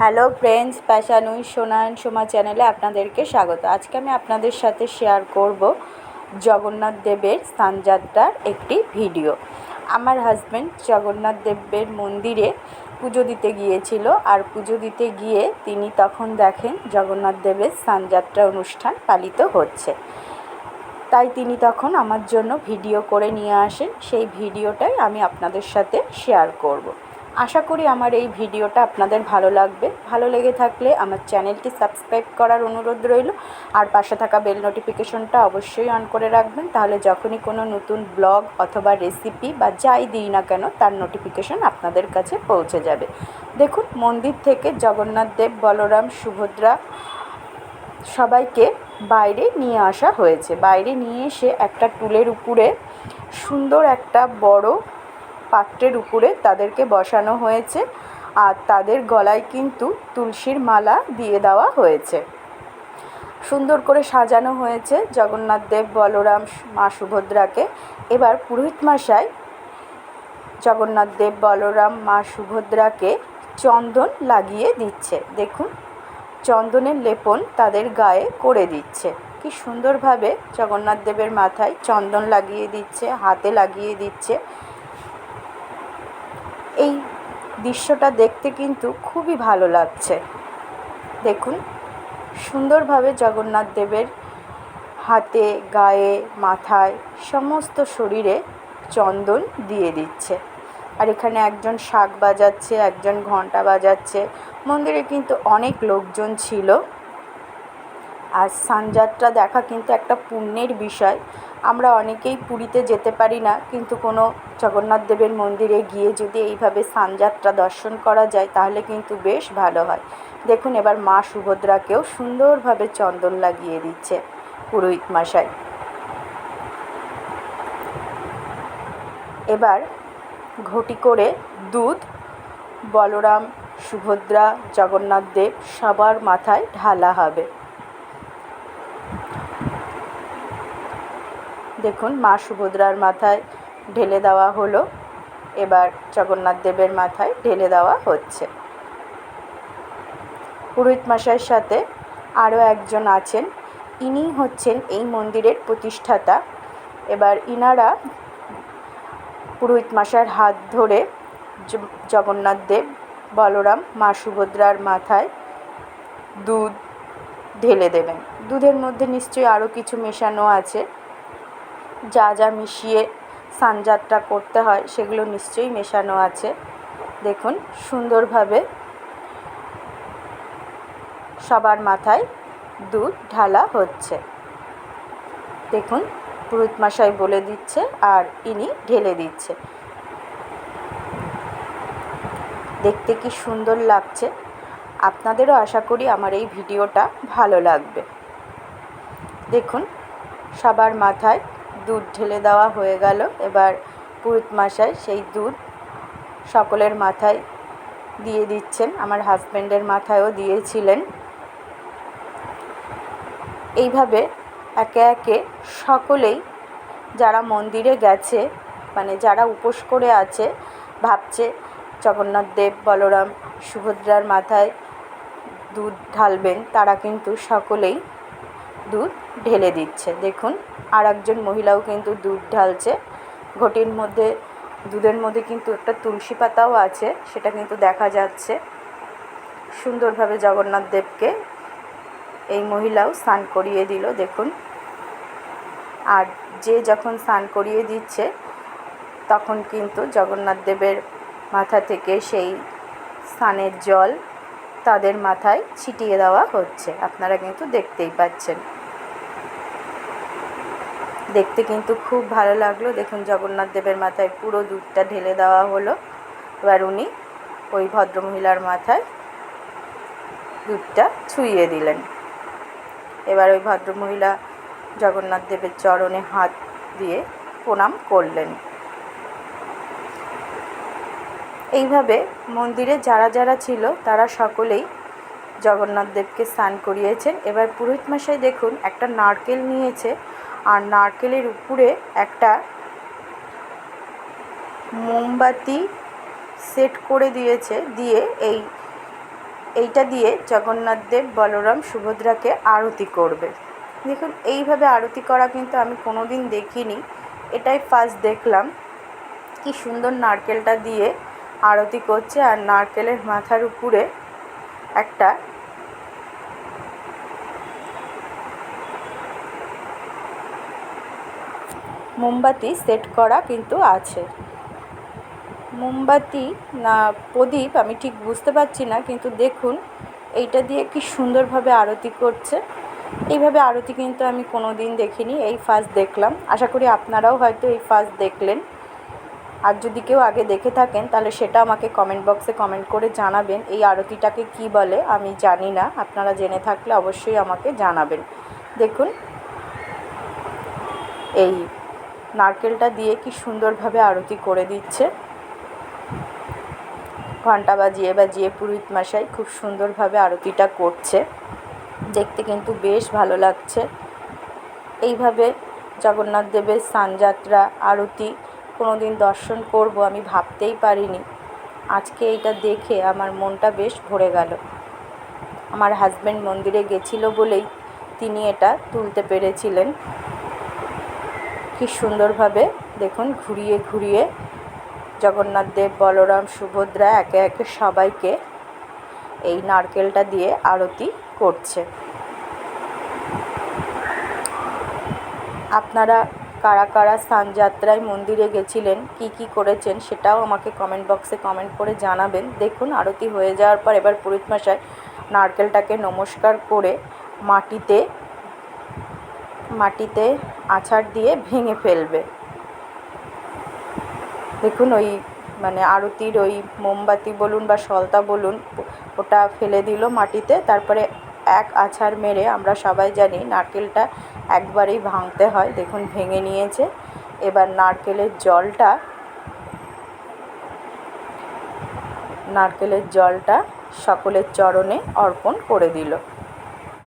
Hello friends প্যাশানুই সোনায়ন সোমা চ্যানেলে আপনাদেরকে স্বাগত। আজকে আমি আপনাদের সাথে শেয়ার করব জগন্নাথ দেবের স্থানযাত্রার একটি ভিডিও আমার হাজব্যান্ড জগন্নাথ দেবের মন্দিরে পুজো দিতে গিয়েছিল আর পুজো দিতে গিয়ে তিনি তখন দেখেন জগন্নাথ দেবের স্থানযাত্রা অনুষ্ঠান পালিত হচ্ছে। তাই তিনি তখন আমার জন্য ভিডিও করে নিয়ে আসেন। সেই ভিডিওটাই আমি আপনাদের সাথে শেয়ার করব। আশা করি আমার এই ভিডিওটা আপনাদের ভালো লাগবে। ভালো লেগে থাকলে আমার চ্যানেলটি সাবস্ক্রাইব করার অনুরোধ রইল। আর পাশে থাকা বেল নোটিফিকেশনটা অবশ্যই অন করে রাখবেন। তাহলে যখনই কোনো নতুন ব্লগ অথবা রেসিপি বা যাই দিই না কেন, তার নোটিফিকেশন আপনাদের কাছে পৌঁছে যাবে। দেখুন, মন্দির থেকে জগন্নাথ দেব, বলরাম, সুভদ্রা সবাইকে বাইরে নিয়ে আসা হয়েছে। বাইরে নিয়ে এসে একটা টুলের উপরে সুন্দর একটা বড় পাত্রের উপরে তাদেরকে বসানো হয়েছে আর তাদের গলায় কিন্তু তুলসীর মালা দিয়ে দেওয়া হয়েছে। সুন্দর করে সাজানো হয়েছে জগন্নাথ দেব, বলরাম, মা সুভদ্রাকে। এবার পুরোহিত মশাই জগন্নাথ দেব, বলরাম, মা সুভদ্রাকে চন্দন লাগিয়ে দিচ্ছে। দেখুন, চন্দনের লেপন তাদের গায়ে করে দিচ্ছে। কি সুন্দরভাবে জগন্নাথ দেবের মাথায় চন্দন লাগিয়ে দিচ্ছে, হাতে লাগিয়ে দিচ্ছে। এই দৃশ্যটা দেখতে কিন্তু খুবই ভালো লাগছে। দেখুন, সুন্দরভাবে জগন্নাথ দেবের হাতে, গায়ে, মাথায় সমস্ত শরীরে চন্দন দিয়ে দিচ্ছে। আর এখানে একজন শাক বাজাচ্ছে, একজন ঘণ্টা বাজাচ্ছে। মন্দিরে কিন্তু অনেক লোকজন ছিল। আর সানযাত্রা দেখা কিন্তু একটা পুণ্যের বিষয়। আমরা অনেকেই পুরীতে যেতে পারি না, কিন্তু কোনো জগন্নাথ দেবের মন্দিরে গিয়ে যদি এইভাবে সানযাত্রা দর্শন করা যায়, তাহলে কিন্তু বেশ ভালো হয়। দেখুন এবার মা সুভদ্রাকেও সুন্দরভাবে চন্দন লাগিয়ে দিচ্ছে পুরোহিত মশাই এবার ঘটি করে দুধ, বলরাম, সুভদ্রা, জগন্নাথ দেব সবার মাথায় ঢালা হবে। দেখুন, মা সুভদ্রার মাথায় ঢেলে দেওয়া হলো। এবার জগন্নাথ দেবের মাথায় ঢেলে দেওয়া হচ্ছে। পুরোহিত মশাইয়ের সাথে আরও একজন আছেন। ইনি হচ্ছেন এই মন্দিরের প্রতিষ্ঠাতা। এবার ইনারা পুরোহিত মশাইয়ের হাত ধরে জগন্নাথ দেব, বলরাম, মা সুভদ্রার মাথায় দুধ ঢেলে দেবেন। দুধের মধ্যে নিশ্চয়ই আরও কিছু মেশানো আছে। যা যা মিশিয়ে সানযাত্রা করতে হয়, সেগুলো নিশ্চয়ই মেশানো আছে। দেখুন, সুন্দরভাবে সবার মাথায় দুধ ঢালা হচ্ছে। দেখুন, পুরোহিত মশাই বলে দিচ্ছে আর ইনি ঢেলে দিচ্ছে। দেখতে কি সুন্দর লাগছে। আপনাদেরও আশা করি আমার এই ভিডিওটা ভালো লাগবে। দেখুন, সবার মাথায় দুধ ঢেলে দেওয়া হয়ে গেল। এবার পুরুত মশাই সেই দুধ সকলের মাথায় দিয়ে দিচ্ছেন। আমার হাজব্যান্ডের মাথায়ও দিয়েছিলেন। এইভাবে একে একে সকলেই যারা মন্দিরে গেছে মানে যারা উপোস করে আছে, ভাবছে জগন্নাথ দেব, বলরাম, সুভদ্রার মাথায় দুধ ঢালবেন, তারা কিন্তু সকলেই দুধ ঢেলে দিচ্ছে। দেখুন আর একজন মহিলাও কিন্তু দুধ ঢালছে। ঘটির মধ্যে, দুধের মধ্যে কিন্তু একটা তুলসী পাতাও আছে, সেটা কিন্তু দেখা যাচ্ছে। সুন্দরভাবে জগন্নাথ দেবকে এই মহিলাও স্নান করিয়ে দিল, দেখুন। আর যে যখন স্নান করিয়ে দিচ্ছে, তখন কিন্তু জগন্নাথ দেবের মাথা থেকে সেই স্নানের জল তাদের মাথায় ছিটিয়ে দেওয়া হচ্ছে। আপনারা কিন্তু দেখতেই পাচ্ছেন। দেখতে কিন্তু খুব ভালো লাগল। দেখুন, জগন্নাথ দেবের মাথায় পুরো দুধটা ঢেলে দেওয়া হলো। এবার উনি ওই ভদ্রমহিলার মাথায় দুধটা ছুঁয়ে দিলেন। এবার ওই ভদ্রমহিলা জগন্নাথ দেবের চরণে হাত দিয়ে প্রণাম করলেন। এইভাবে মন্দিরে যারা যারা ছিল, তারা সকলেই জগন্নাথ দেবকে স্নান করিয়েছেন। এবার পুরোহিত মশাই দেখুন, একটা নারকেল নিয়েছে। আর নারকেলের উপরে একটা মোমবাতি সেট করে দিয়েছে, দিয়ে এই, এইটা দিয়ে জগন্নাথ দেব বলরাম সুভদ্রাকে আরতি করবে। দেখুন, এইভাবে আরতি করা কিন্তু আমি কোনো দিন দেখিনি। এটাই ফার্স্ট দেখলাম। কি সুন্দর নারকেলটা দিয়ে আরতি করছে, আর নারকেলের মাথার উপরে একটা মোমবাতি সেট করা কিন্তু আছে। মোমবাতি, না, প্রদীপ আমি ঠিক বুঝতে পারছি না, কিন্তু দেখুন, এইটা দিয়ে কি সুন্দরভাবে আরতি করছে। এইভাবে আরতি কিন্তু আমি কোনো দিন দেখিনি, এই ফার্স্ট দেখলাম। আশা করি আপনারাও হয়তো এই ফার্স্ট দেখলেন। আর যদি কেউ আগে দেখে থাকেন, তাহলে সেটা আমাকে কমেন্ট বক্সে কমেন্ট করে জানাবেন, এই আরতিটাকে কি বলে, আমি জানি না। আপনারা জেনে থাকলে অবশ্যই আমাকে জানাবেন। দেখুন, এই নারকেলটা দিয়ে কি সুন্দরভাবে আরতি করে দিচ্ছে। ঘণ্টা বাজিয়ে বাজিয়ে পুরোহিত মশাই খুব সুন্দরভাবে আরতিটা করছে। দেখতে কিন্তু বেশ ভালো লাগছে। এইভাবে জগন্নাথ দেবের স্নানযাত্রা আরতি কোনো দিন দর্শন করব আমি ভাবতেই পারিনি। আজকে এইটা দেখে আমার মনটা বেশ ভরে গেল। আমার হাজব্যান্ড মন্দিরে গেছিল বলেই তিনি এটা তুলতে পেরেছিলেন। কি সুন্দরভাবে দেখুন ঘুরিয়ে ঘুরিয়ে জগন্নাথ দেব, বলরাম, সুভদ্রা একে একে সবাইকে এই নারকেলটা দিয়ে আরতি করছে। আপনারা কারা কারা স্থানযাত্রায় মন্দিরে গেছিলেন, কি কি করেছেন সেটাও আমাকে কমেন্ট বক্সে কমেন্ট করে জানাবেন। দেখুন আরতি হয়ে যাওয়ার পর এবার পুরোহিত মশাই নারকেলটাকে নমস্কার করে মাটিতে মাটিতে আছাড় দিয়ে ভেঙে ফেলবে। দেখুন ওই মানে আরতির ওই মোমবাতি বলুন বা সলতা বলুন, ওটা ফেলে দিল মাটিতে, তারপরে এক আছাড় মেরে আমরা সবাই জানি নারকেলটা একবারেই ভাঙতে হয়, দেখুন ভেঙে নিয়েছে। এবার নারকেলের জলটা নারকেলের জলটা সকলের চরণে অর্পণ করে দিল।